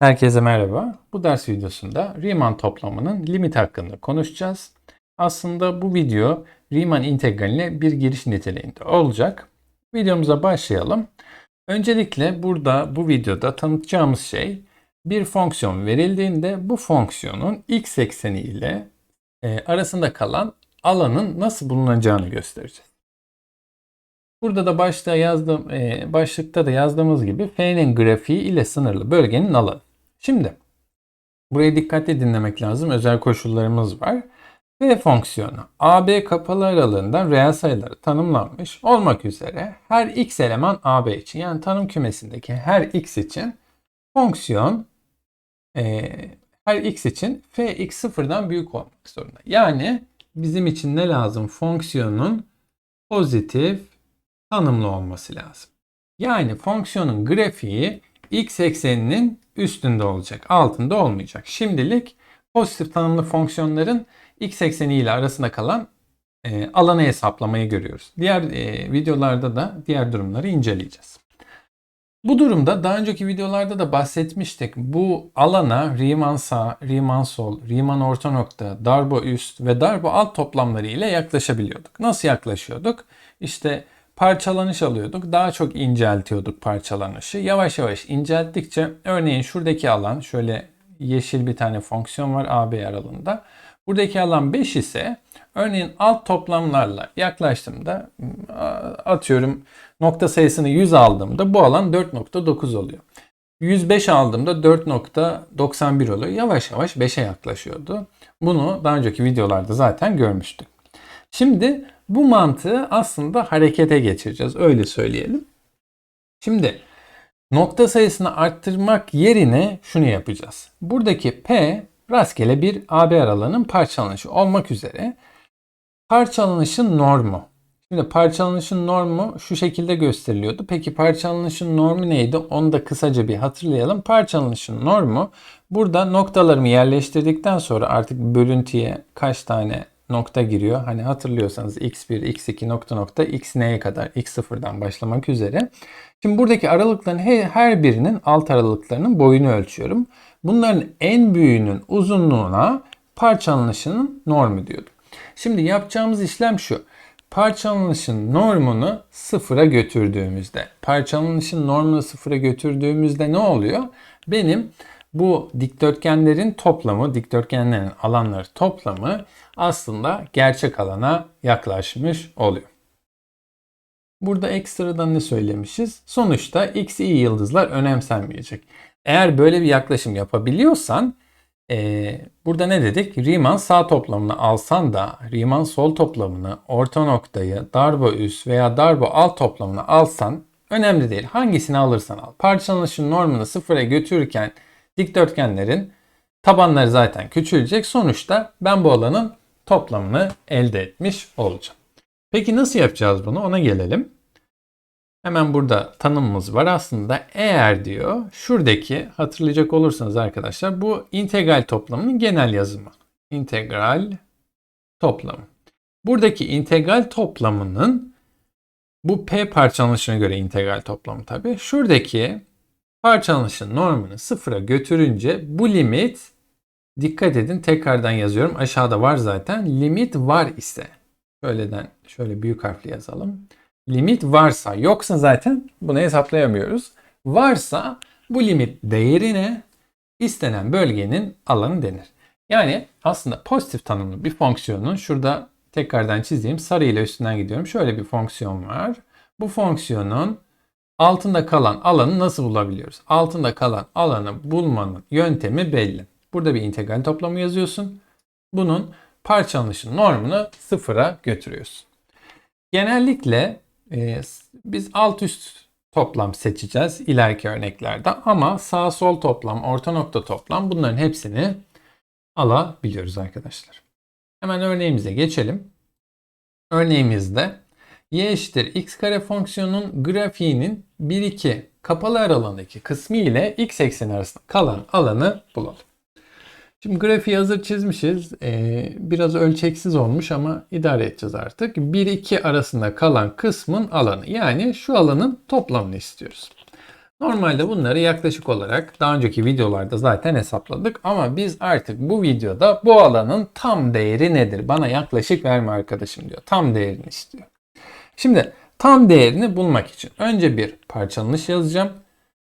Herkese merhaba. Bu ders videosunda Riemann toplamının limit hakkında konuşacağız. Aslında bu video Riemann integraline bir giriş niteliğinde olacak. Videomuza başlayalım. Öncelikle burada bu videoda tanıtacağımız şey bir fonksiyon verildiğinde bu fonksiyonun x ekseni ile e, arasında kalan alanın nasıl bulunacağını göstereceğiz. Burada da başta yazdığım, e, başlıkta da yazdığımız gibi f'nin grafiği ile sınırlı bölgenin alanı. Şimdi burayı dikkatli dinlemek lazım. Özel koşullarımız var. F fonksiyonu AB kapalı aralığından reel sayıları tanımlanmış olmak üzere her x eleman AB için yani tanım kümesindeki her x için fonksiyon e, her x için fx sıfırdan büyük olmak zorunda. Yani bizim için ne lazım? Fonksiyonun pozitif tanımlı olması lazım. Yani fonksiyonun grafiği x ekseninin üstünde olacak, altında olmayacak. Şimdilik pozitif tanımlı fonksiyonların x ekseni ile arasında kalan e, alanı hesaplamayı görüyoruz. Diğer e, videolarda da diğer durumları inceleyeceğiz. Bu durumda daha önceki videolarda da bahsetmiştik. Bu alana Riemann sağ, Riemann sol, Riemann orta nokta, darbo üst ve darbo alt toplamları ile yaklaşabiliyorduk. Nasıl yaklaşıyorduk? İşte parçalanış alıyorduk. Daha çok inceltiyorduk parçalanışı. Yavaş yavaş incelttikçe örneğin şuradaki alan şöyle yeşil bir tane fonksiyon var AB aralığında. Buradaki alan 5 ise örneğin alt toplamlarla yaklaştığımda atıyorum nokta sayısını 100 aldığımda bu alan 4.9 oluyor. 105 aldığımda 4.91 oluyor. Yavaş yavaş 5'e yaklaşıyordu. Bunu daha önceki videolarda zaten görmüştük. Şimdi bu mantığı aslında harekete geçireceğiz. Öyle söyleyelim. Şimdi nokta sayısını arttırmak yerine şunu yapacağız. Buradaki P rastgele bir AB aralığının parçalanışı olmak üzere parçalanışın normu. Şimdi parçalanışın normu şu şekilde gösteriliyordu. Peki parçalanışın normu neydi? Onu da kısaca bir hatırlayalım. Parçalanışın normu burada noktalarımı yerleştirdikten sonra artık bölüntüye kaç tane nokta giriyor. Hani hatırlıyorsanız x1, x2 nokta nokta x neye kadar x0'dan başlamak üzere. Şimdi buradaki aralıkların her birinin alt aralıklarının boyunu ölçüyorum. Bunların en büyüğünün uzunluğuna parçalanışının normu diyordum. Şimdi yapacağımız işlem şu. Parçalanışın normunu sıfıra götürdüğümüzde, parçalanışın normunu sıfıra götürdüğümüzde ne oluyor? Benim bu dikdörtgenlerin toplamı, dikdörtgenlerin alanları toplamı aslında gerçek alana yaklaşmış oluyor. Burada ekstradan ne söylemişiz? Sonuçta x, y yıldızlar önemsenmeyecek. Eğer böyle bir yaklaşım yapabiliyorsan ee, burada ne dedik? Riemann sağ toplamını alsan da Riemann sol toplamını, orta noktayı, darbo üst veya darbo alt toplamını alsan önemli değil. Hangisini alırsan al. Parçalanışın normunu sıfıra götürürken dikdörtgenlerin tabanları zaten küçülecek. Sonuçta ben bu alanın toplamını elde etmiş olacağım. Peki nasıl yapacağız bunu? Ona gelelim. Hemen burada tanımımız var. Aslında eğer diyor şuradaki hatırlayacak olursanız arkadaşlar bu integral toplamının genel yazımı. İntegral toplamı. Buradaki integral toplamının bu p parçalanışına göre integral toplamı tabi. Şuradaki parçalanışın normunu sıfıra götürünce bu limit dikkat edin tekrardan yazıyorum. Aşağıda var zaten. Limit var ise şöyleden şöyle büyük harfli yazalım. Limit varsa yoksa zaten bunu hesaplayamıyoruz. Varsa bu limit değerine istenen bölgenin alanı denir. Yani aslında pozitif tanımlı bir fonksiyonun şurada tekrardan çizeyim. Sarı ile üstünden gidiyorum. Şöyle bir fonksiyon var. Bu fonksiyonun altında kalan alanı nasıl bulabiliyoruz? Altında kalan alanı bulmanın yöntemi belli. Burada bir integral toplamı yazıyorsun. Bunun parçalanışın normunu sıfıra götürüyorsun. Genellikle e, biz alt üst toplam seçeceğiz ileriki örneklerde ama sağ sol toplam, orta nokta toplam bunların hepsini alabiliyoruz arkadaşlar. Hemen örneğimize geçelim. Örneğimizde y eşittir x kare fonksiyonunun grafiğinin 1-2 kapalı aralığındaki kısmı ile x ekseni arasında kalan alanı bulalım. Şimdi grafiği hazır çizmişiz. Ee, biraz ölçeksiz olmuş ama idare edeceğiz artık. 1-2 arasında kalan kısmın alanı. Yani şu alanın toplamını istiyoruz. Normalde bunları yaklaşık olarak daha önceki videolarda zaten hesapladık ama biz artık bu videoda bu alanın tam değeri nedir? Bana yaklaşık verme arkadaşım diyor. Tam değerini istiyor. Şimdi tam değerini bulmak için önce bir parçalanış yazacağım.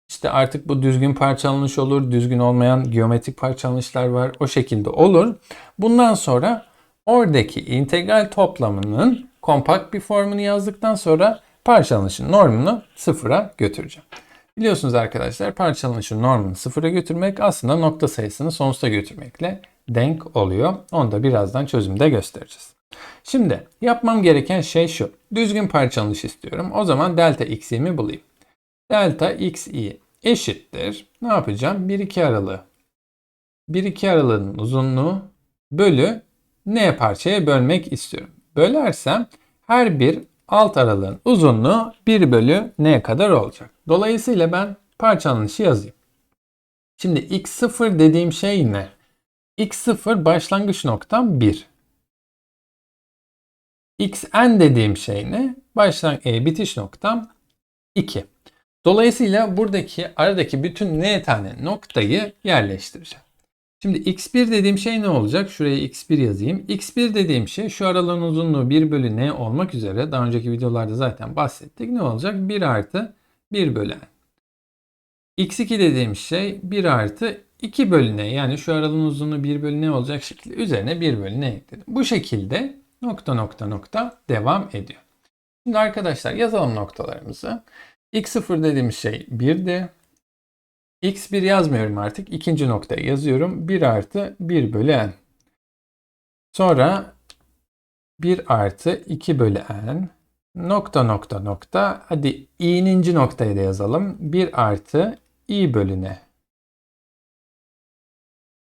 İşte artık bu düzgün parçalanış olur, düzgün olmayan geometrik parçalanışlar var. O şekilde olur. Bundan sonra oradaki integral toplamının kompakt bir formunu yazdıktan sonra parçalanışın normunu sıfıra götüreceğim. Biliyorsunuz arkadaşlar parçalanışın normunu sıfıra götürmek aslında nokta sayısını sonsuza götürmekle denk oluyor. Onu da birazdan çözümde göstereceğiz. Şimdi yapmam gereken şey şu. Düzgün parçalanış istiyorum. O zaman delta x'imi bulayım. Delta xi eşittir. Ne yapacağım? 1-2 aralığı. 1-2 aralığının uzunluğu bölü n parçaya bölmek istiyorum. Bölersem her bir alt aralığın uzunluğu 1 bölü n kadar olacak. Dolayısıyla ben parçalanışı yazayım. Şimdi x0 dediğim şey ne? x0 başlangıç noktam 1. xn dediğim şey ne? Başlang e, bitiş noktam 2. Dolayısıyla buradaki aradaki bütün n tane noktayı yerleştireceğim. Şimdi x1 dediğim şey ne olacak? Şuraya x1 yazayım. x1 dediğim şey şu aralığın uzunluğu 1 bölü n olmak üzere daha önceki videolarda zaten bahsettik. Ne olacak? 1 artı 1 bölü n. x2 dediğim şey 1 artı 2 bölü n. Yani şu aralığın uzunluğu 1 bölü n olacak şekilde üzerine 1 bölü n ekledim. Bu şekilde nokta nokta nokta devam ediyor. Şimdi arkadaşlar yazalım noktalarımızı. x0 dediğimiz şey 1'di. x1 yazmıyorum artık. İkinci noktaya yazıyorum. 1 artı 1 bölü n. Sonra 1 artı 2 bölü n. Nokta nokta nokta. Hadi i'ninci noktayı da yazalım. 1 artı i bölü n.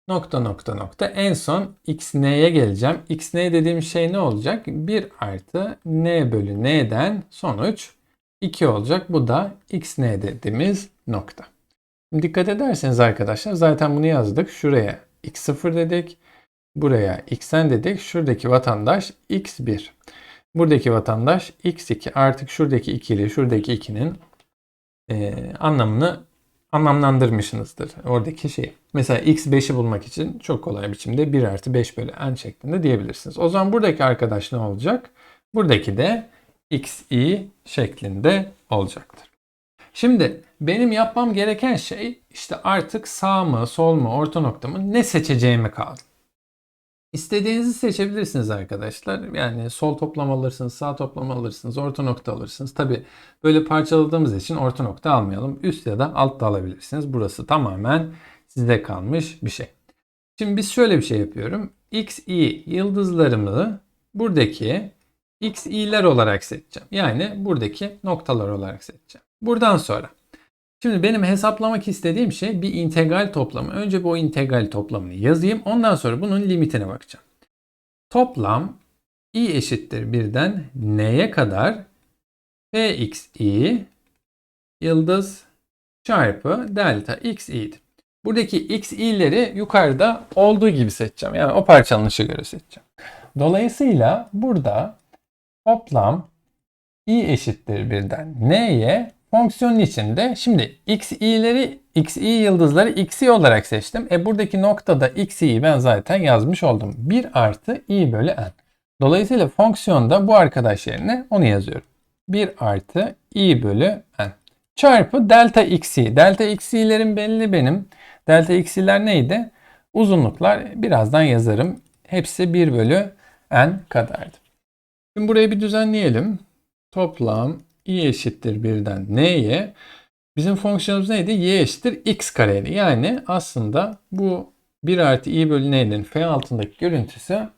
Nokta nokta nokta. En son x n'ye geleceğim. x n dediğim şey ne olacak? 1 artı n bölü n'den sonuç 2 olacak. Bu da x n dediğimiz nokta. Dikkat ederseniz arkadaşlar zaten bunu yazdık. Şuraya x0 dedik. Buraya xn dedik. Şuradaki vatandaş x1. Buradaki vatandaş x2. Artık şuradaki 2 ile şuradaki 2'nin e, anlamını anlamlandırmışsınızdır. Oradaki şey. Mesela x5'i bulmak için çok kolay biçimde 1 artı 5 bölü n şeklinde diyebilirsiniz. O zaman buradaki arkadaş ne olacak? Buradaki de xi şeklinde olacaktır. Şimdi benim yapmam gereken şey işte artık sağ mı, sol mu, orta nokta mı ne seçeceğimi kaldı. İstediğinizi seçebilirsiniz arkadaşlar. Yani sol toplam alırsınız, sağ toplam alırsınız, orta nokta alırsınız. Tabi böyle parçaladığımız için orta nokta almayalım. Üst ya da alt da alabilirsiniz. Burası tamamen size kalmış bir şey. Şimdi biz şöyle bir şey yapıyorum. X, Y yıldızlarımı buradaki X, Y'ler olarak seçeceğim. Yani buradaki noktalar olarak seçeceğim. Buradan sonra Şimdi benim hesaplamak istediğim şey bir integral toplamı. Önce bu integral toplamını yazayım. Ondan sonra bunun limitine bakacağım. Toplam i eşittir 1'den n'ye kadar pxi yıldız çarpı delta xi'dir. Buradaki xi'leri yukarıda olduğu gibi seçeceğim. Yani o parçalanışa göre seçeceğim. Dolayısıyla burada toplam i eşittir 1'den n'ye fonksiyonun içinde şimdi xi'leri xi yıldızları xi olarak seçtim. E buradaki noktada xi'yi ben zaten yazmış oldum. 1 artı i bölü n. Dolayısıyla fonksiyonda bu arkadaş yerine onu yazıyorum. 1 artı i bölü n. Çarpı delta xi. Delta xi'lerin belli benim. Delta xi'ler neydi? Uzunluklar birazdan yazarım. Hepsi 1 bölü n kadardı. Şimdi burayı bir düzenleyelim. Toplam i eşittir 1'den n'ye bizim fonksiyonumuz neydi? y eşittir x kareydi. Yani aslında bu 1 artı i bölü n'nin f altındaki görüntüsü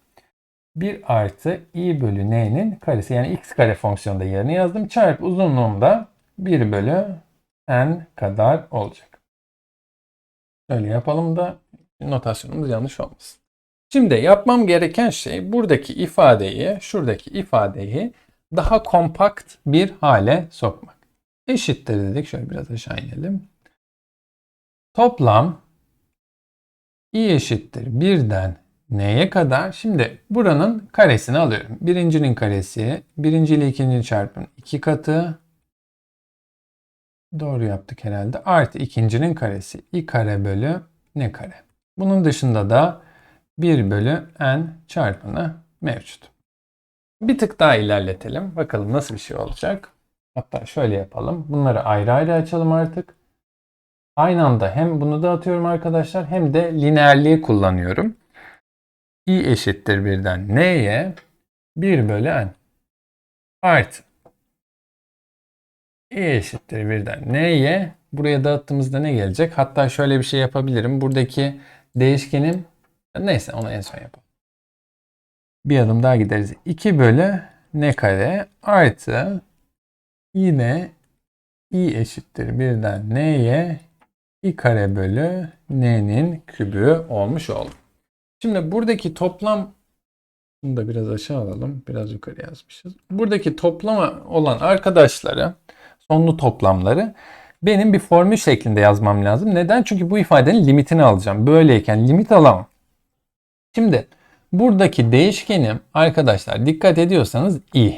1 artı i bölü n'nin karesi. Yani x kare fonksiyonda yerine yazdım. Çarpı uzunluğumda 1 bölü n kadar olacak. Öyle yapalım da notasyonumuz yanlış olmasın. Şimdi yapmam gereken şey buradaki ifadeyi, şuradaki ifadeyi daha kompakt bir hale sokmak. Eşittir dedik. Şöyle biraz aşağı inelim. Toplam i eşittir 1'den n'ye kadar. Şimdi buranın karesini alıyorum. Birincinin karesi, birinci ile ikincinin çarpımı iki katı Doğru yaptık herhalde. Artı ikincinin karesi. i kare bölü n kare. Bunun dışında da 1 bölü n çarpanı mevcut. Bir tık daha ilerletelim. Bakalım nasıl bir şey olacak. Hatta şöyle yapalım. Bunları ayrı ayrı açalım artık. Aynı anda hem bunu dağıtıyorum arkadaşlar hem de lineerliği kullanıyorum. i eşittir birden n'ye 1 bölü n artı i eşittir birden n'ye buraya dağıttığımızda ne gelecek? Hatta şöyle bir şey yapabilirim. Buradaki değişkenim neyse onu en son yapalım. Bir adım daha gideriz. 2 bölü n kare artı yine i eşittir birden n'ye i kare bölü n'nin kübü olmuş oldu. Şimdi buradaki toplam bunu da biraz aşağı alalım. Biraz yukarı yazmışız. Buradaki toplama olan arkadaşları sonlu toplamları benim bir formül şeklinde yazmam lazım. Neden? Çünkü bu ifadenin limitini alacağım. Böyleyken limit alamam. Şimdi buradaki değişkenim arkadaşlar dikkat ediyorsanız i.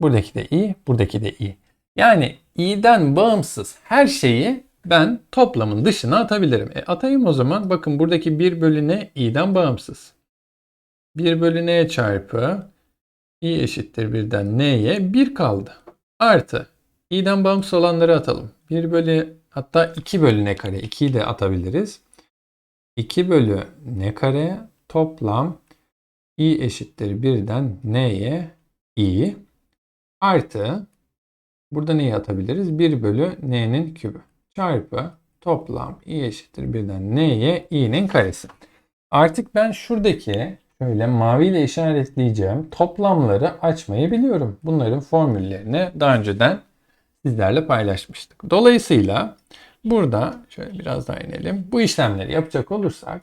Buradaki de i, buradaki de i. Yani i'den bağımsız her şeyi ben toplamın dışına atabilirim. E atayım o zaman. Bakın buradaki 1 bölü ne? i'den bağımsız. 1 bölü n çarpı i eşittir birden n'ye 1 kaldı. Artı i'den bağımsız olanları atalım. 1 bölü hatta 2 bölü n kare. 2'yi de atabiliriz. 2 bölü n kare toplam i eşittir birden n'ye i artı burada neyi atabiliriz? 1 bölü n'nin kübü çarpı toplam i eşittir birden n'ye i'nin karesi. Artık ben şuradaki şöyle maviyle işaretleyeceğim toplamları açmayı biliyorum. Bunların formüllerini daha önceden sizlerle paylaşmıştık. Dolayısıyla burada şöyle biraz daha inelim. Bu işlemleri yapacak olursak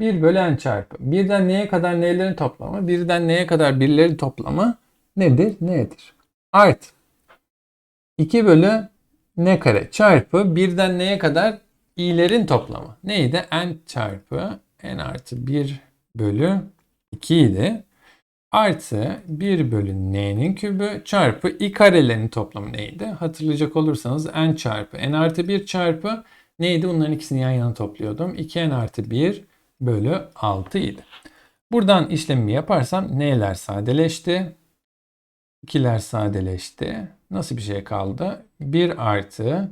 1 bölü n çarpı. Birden neye kadar n'lerin toplamı? Birden neye kadar birlerin toplamı nedir? Nedir? Art. 2 bölü n kare çarpı birden neye kadar i'lerin toplamı. Neydi? n çarpı n artı 1 bölü 2 idi. Artı 1 bölü n'nin kübü çarpı i karelerin toplamı neydi? Hatırlayacak olursanız n çarpı n artı 1 çarpı neydi? Bunların ikisini yan yana topluyordum. 2n artı 1 bölü 6 idi. Buradan işlemimi yaparsam n'ler sadeleşti. 2'ler sadeleşti. Nasıl bir şey kaldı? 1 artı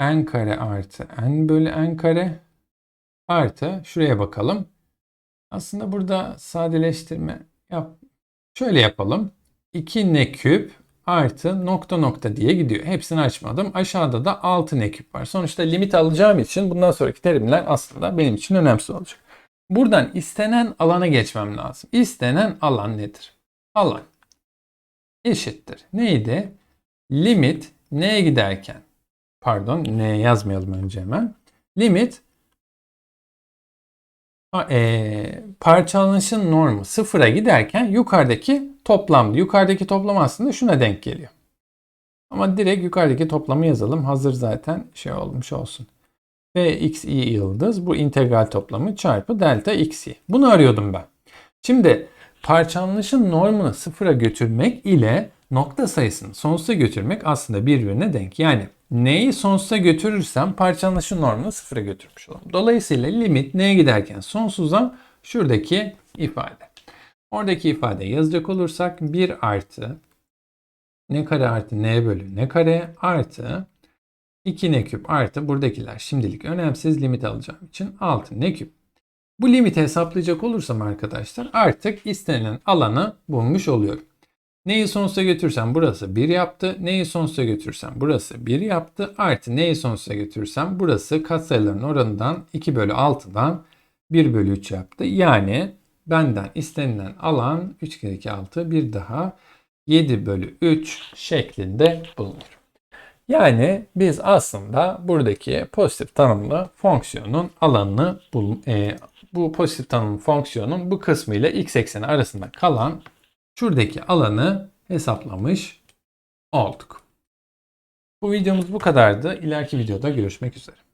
n kare artı n bölü n kare artı şuraya bakalım. Aslında burada sadeleştirme yap. Şöyle yapalım. 2 n küp artı nokta nokta diye gidiyor. Hepsini açmadım. Aşağıda da 6 n küp var. Sonuçta limit alacağım için bundan sonraki terimler aslında benim için önemsiz olacak. Buradan istenen alana geçmem lazım. İstenen alan nedir? Alan eşittir. Neydi? Limit neye giderken pardon n yazmayalım önce hemen. Limit e, parçalanışın normu sıfıra giderken yukarıdaki toplamdı. Yukarıdaki toplam aslında şuna denk geliyor. Ama direkt yukarıdaki toplamı yazalım. Hazır zaten şey olmuş olsun. Ve xi yıldız bu integral toplamı çarpı delta xi. Bunu arıyordum ben. Şimdi parçalanışın normunu sıfıra götürmek ile nokta sayısını sonsuza götürmek aslında birbirine denk. Yani neyi sonsuza götürürsem parçalanışın normunu sıfıra götürmüş olurum. Dolayısıyla limit neye giderken sonsuza şuradaki ifade. Oradaki ifadeyi yazacak olursak 1 artı n kare artı n bölü n kare artı 2 n küp artı buradakiler şimdilik önemsiz limit alacağım için 6 n küp. Bu limiti hesaplayacak olursam arkadaşlar artık istenilen alanı bulmuş oluyorum. Neyi sonsuza götürsem burası 1 yaptı. Neyi sonsuza götürsem burası 1 yaptı. Artı neyi sonsuza götürsem burası katsayıların oranından 2 bölü 6'dan 1 bölü 3 yaptı. Yani benden istenilen alan 3 kere 2 6 bir daha 7 bölü 3 şeklinde bulunur. Yani biz aslında buradaki pozitif tanımlı fonksiyonun alanını bul, e, bu pozitif tanımlı fonksiyonun bu kısmı ile x ekseni arasında kalan şuradaki alanı hesaplamış olduk. Bu videomuz bu kadardı. İleriki videoda görüşmek üzere.